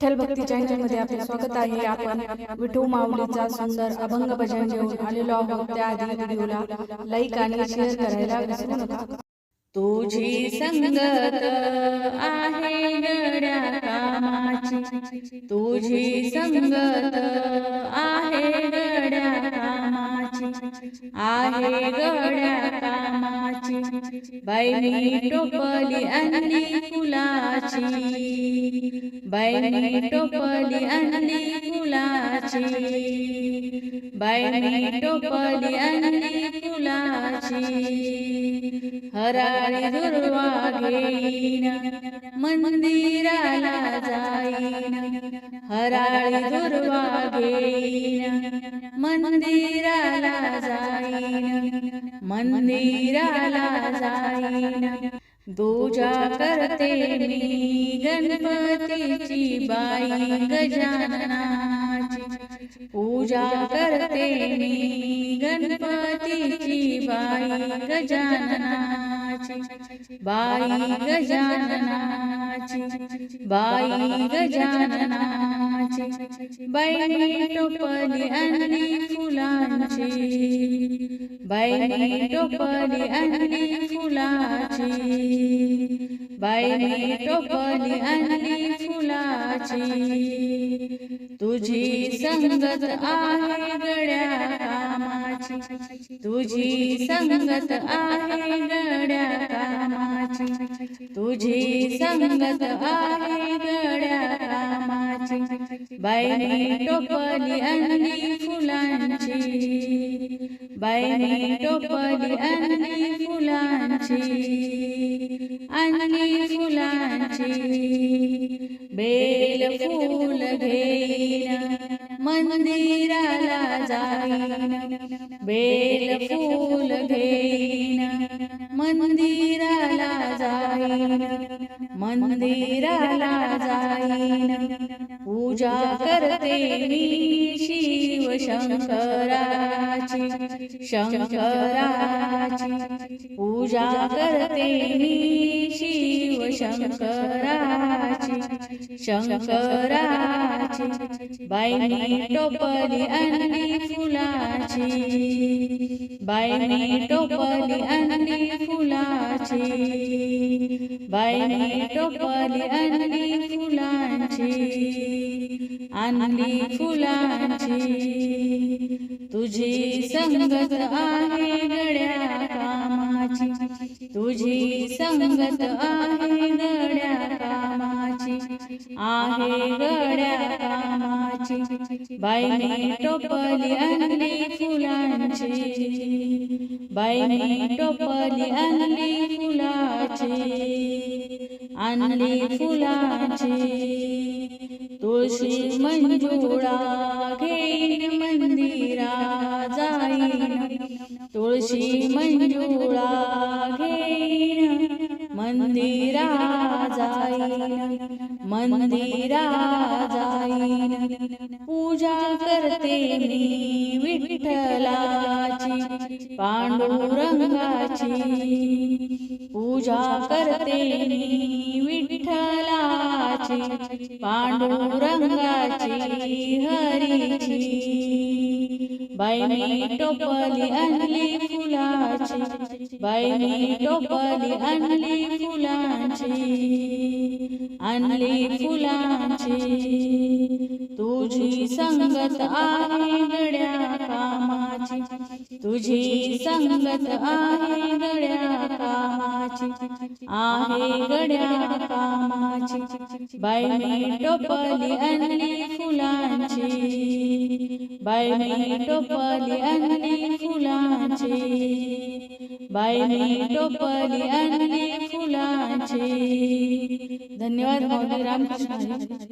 विठ्ठल भक्ती चॅनलमध्ये आपले स्वागत आहे. आपण विठू माऊलीचा सुंदर अभंग भजन घेऊन आलेलो आहोत. त्याआधी व्हिडिओला लाईक आणि शेअर करायला विसरू नका. तुझी संगत आहे गड्या कामाची. तुझी संगत आहे गड्या कामाची. आहे गड्या बाईनी टोपली आणली फुलाची. बाईनी टोपली आणली फुलाची. बाईनी टोपली आणली फुलाची. हराळी दुर्वा घेईन मंदिराला जाईन. हराळी दुर्वा घेईन मंदिराला मंदिराला जाईन. दूजा करते मी गणपतीची बाई गजाननाची. पूजा करते मी गणपतीची बाई गजाननाची. बाई गजाननाची. बाई गजाननाची. बाईने टोपली आणली फुलांची. बाईने टोपली आणली फुलाची. बाईने टोपली आणली फुलाची. तुझी संगत आहे गड्या कामाची. तुझी संगत आहे गड्या कामाची. तुझी संगत आहे गड्या कामाची. बाईने टोपली आणली फुलांची. बाईने टोपली अन्नी फुलांची अन्नी फुलांची. बेल फूल घेईन मंदिराला जाईन. बेल फूल घेईन मंदिराला जाईन. मंदिराला जाईन. पूजा करते मी शिव शंकरा शंकराची पूजा करते मी शिव शंकराची. शंकराची बाईनी टोपली आणली फुलाची. बाईनी टोपली आणली फुलाची. बाईनी टोपली आणली फुलांची. आणली फुलांची. तुझी संगत आहे गड्या कामाची. तुझी संगत आहे गड्या कामाची. आहे गड्या कामाची. बाईने टोपली आणली फुलांची. बाईने टोपली आणली फुलाची. आणली फुलाची. तुळशी मंजुळा घेईन फिरा जाईन तुळशी मंजुळा घेईन मंदिरा जाईन मंदिरा जाईन पूजा करते मी विठ्ठलाची पांडुरंगाची. पूजा करते मी विठ्ठलाची पांडुरंगाची हरीची. बाईने टोपली आणली फुलाची. बाईने टोपली आणली फुलांची. आणली फुलांची. तुझी संगत आहे गड्या कामाची. तुझी संगत आहे गड्या कामाची. आहे गड्या कामाची. बाईने टोपली आणली फुलांची. बाईने टोपली आणली फुलांची. बाईने टोपली आणली फुलांची. धन्यवाद माऊली रामकृष्ण.